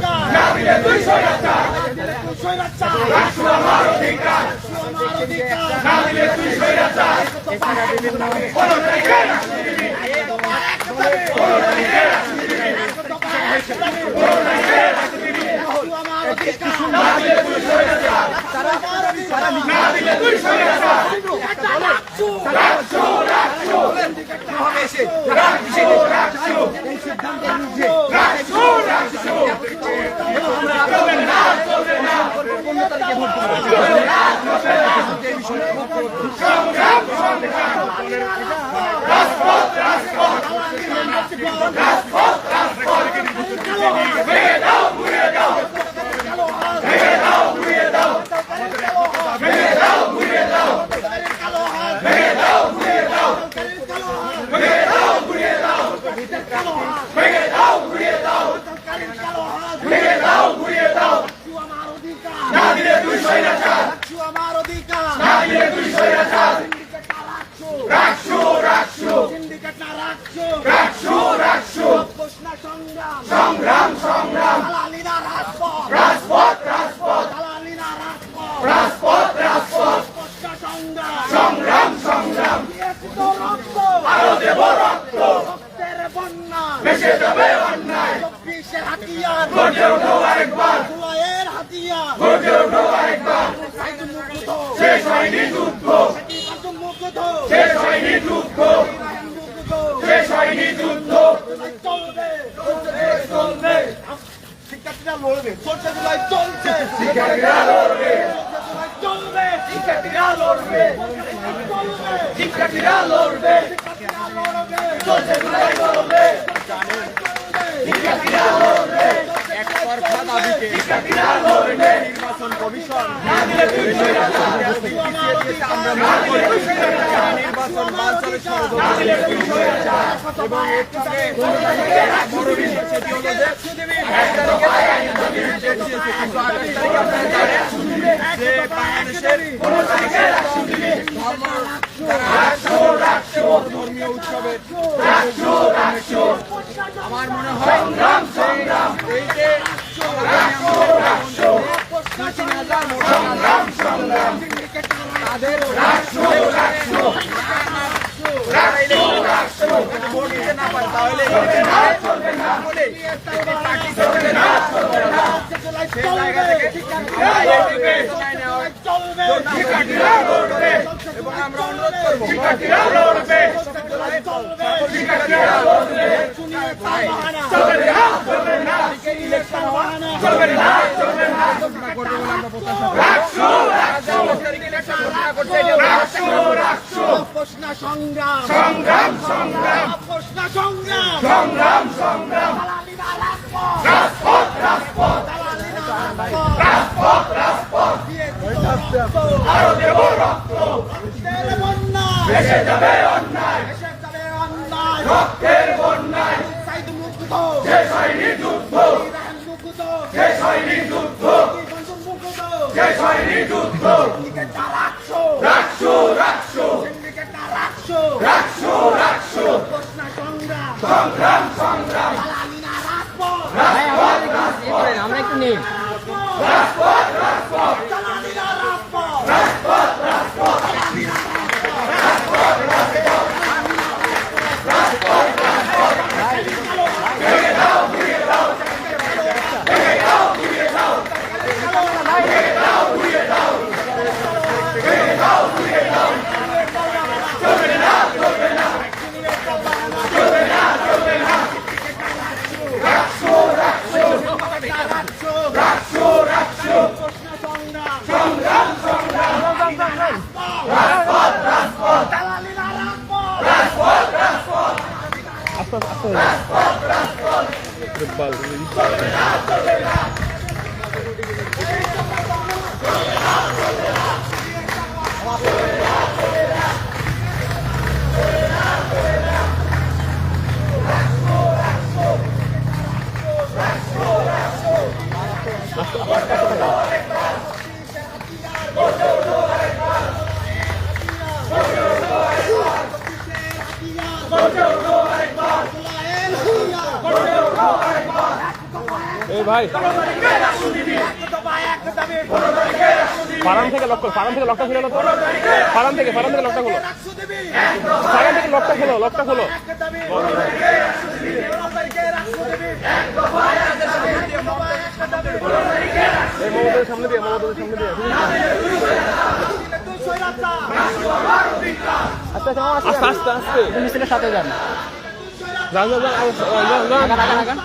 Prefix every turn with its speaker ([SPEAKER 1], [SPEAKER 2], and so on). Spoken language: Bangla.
[SPEAKER 1] না দিলে তুই স্বৈরাচার রাষ্ট্র আমার অধিকার না দিলে তুই স্বৈরাচার কোন তারিখের একশো দিবি কোন তারিখের একশো দিবি কোন তারিখের একশো দিবি না দিলে তুই স্বৈরাচার না দিলে তুই স্বৈরাচার রাখছো রাখছো রাখছো রাখছো রাখছো রাখছো চলবে না চলবে না সংগ্রাম সংগ্রাম রাজপথ রাজপথ রাজপথ রাজপথ ভেঙে দাও ঘুরিয়ে দাও ভেঙে দাও ঘুরিয়ে দাও ভেঙে দাও ঘুরিয়ে দাও ভেঙে দাও ঘুরিয়ে দাও ভেঙে দাও ঘুরিয়ে দাও ভেঙে দাও ঘুরিয়ে দাও ভেঙে দাও ঘুরিয়ে দাও না দিলে তুই স্বৈরাচার না দিলে তুই স্বৈরাচার রাখছো রাখছো।
[SPEAKER 2] রাখছো
[SPEAKER 1] রাখছো রাখছো
[SPEAKER 2] সংগ্রাম
[SPEAKER 1] সংগ্রাম সংগ্রাম
[SPEAKER 2] দালালিরা রাজপথ
[SPEAKER 1] রাজপথ রাজপথ
[SPEAKER 2] দালালিরা রাজপথ
[SPEAKER 1] রাজপথ রাজপথ
[SPEAKER 2] প্রশ্ন সংগ্রাম
[SPEAKER 1] সংগ্রাম সংগ্রাম
[SPEAKER 2] একটু রক্ত
[SPEAKER 1] আরও দেব রক্ত
[SPEAKER 2] রক্তের বন্যা
[SPEAKER 1] ভেসে যাবে অন্যায়
[SPEAKER 2] চব্বিশের হাতিয়ার
[SPEAKER 1] গর্জে ওঠো আরেকবার
[SPEAKER 2] জুলাইয়ের হাতিয়ার
[SPEAKER 1] গর্জে ওঠো
[SPEAKER 2] শিক্ষার্থীরা লড়বে
[SPEAKER 1] শিক্ষার্থীরা লড়বে চলছে জুলাই লড়বে শিক্ষার্থীরা লড়বে
[SPEAKER 3] একতরফা দাবিতে
[SPEAKER 1] শিক্ষার্থীরা লড়বে
[SPEAKER 3] নির্বাচন কমিশন নির্বাচন
[SPEAKER 1] স্বৈরাচার
[SPEAKER 3] এবং এর ধর্ম ধর্মীয় উৎসবে
[SPEAKER 1] রাখছো রাখছো
[SPEAKER 3] আমার মনে হয়
[SPEAKER 1] সংগ্রাম সংগ্রাম
[SPEAKER 3] এই যে
[SPEAKER 1] সংগ্রাম সংগ্রাম
[SPEAKER 3] তাদের
[SPEAKER 1] রাখছো রাখছো রাখছো রাখছো
[SPEAKER 3] ভোট দিতে না পারে তাহলে চলবে না বলে একটি পার্টি চলবে না সেই জায়গা থেকে আমরা এটিকে সময় নেওয়ার
[SPEAKER 2] চলবে
[SPEAKER 1] শিক্ষার্থীরা লড়বে
[SPEAKER 3] এবং আমরা অনুরোধ করব
[SPEAKER 1] লড়বে চলবে না চলবে না
[SPEAKER 3] আমরা প্রত্যাশা করি
[SPEAKER 1] রাখছো রাখছো
[SPEAKER 3] তারিখে ইলেকশন ঘোষণা করছে এটা
[SPEAKER 1] রাখছো রাখছো
[SPEAKER 2] প্রশ্ন সংগ্রাম।
[SPEAKER 1] সংগ্রাম সংগ্রাম।
[SPEAKER 2] প্রশ্ন সংগ্রাম।
[SPEAKER 1] সংগ্রাম সংগ্রাম।
[SPEAKER 2] রাজপথ।
[SPEAKER 1] রাজপথ রাজপথ।
[SPEAKER 2] রাজপথ
[SPEAKER 1] আরও দেব রক্ত। ভেসে যাবে অন্যায়। রক্তের বন্যায়। শেষ হয়নি যুদ্ধ। শেষ হয়নি যুদ্ধ। শেষ হয়নি যুদ্ধ।
[SPEAKER 2] রাখছো
[SPEAKER 1] রাখছো রাখছো
[SPEAKER 2] সিন্ডিকেটটা রাখছো
[SPEAKER 1] রাখছো রাখছো
[SPEAKER 2] প্রশ্ন সংগ্রাম
[SPEAKER 1] সংগ্রাম সংগ্রাম
[SPEAKER 2] দালালিরা রাজপথ
[SPEAKER 3] আমরা একটু নেই
[SPEAKER 1] রাজপথ রাজপথ
[SPEAKER 2] দালালিরা রাজপথ
[SPEAKER 1] রাজপথ রাজপথ ভেঙে দাও ঘুরিয়ে দাও ভেঙে দাও ঘুরিয়ে দাও ভেঙে দাও ঘুরিয়ে দাও ভেঙে দাও ঘুরিয়ে দাও চলবে না চলবে না চলবে না চলবে না রাখছো রাখছো রাখছো রাখছো
[SPEAKER 2] প্রশ্ন সংগ্রাম
[SPEAKER 1] সংগ্রাম সংগ্রাম রাজপথ রাজপথ
[SPEAKER 2] দালালিরা রাজপথ
[SPEAKER 1] রাজপথ রাজপথ
[SPEAKER 2] হাতিয়ার
[SPEAKER 1] ভাই। ফার্ম থেকে লক করো ফার্ম থেকে লকটা খুলে তো। ফার্ম থেকে ফার্ম থেকে লকটা খোলো। ফার্ম থেকে লকটা খোলো লকটা খোলো। এই মমতাদের সামনে দিয়ে মমতাদের সামনে দিয়ে। আস্তে আস্তে। আস্তে আস্তে আস্তে। মিছিলের সাথে যান। যান যান যান যান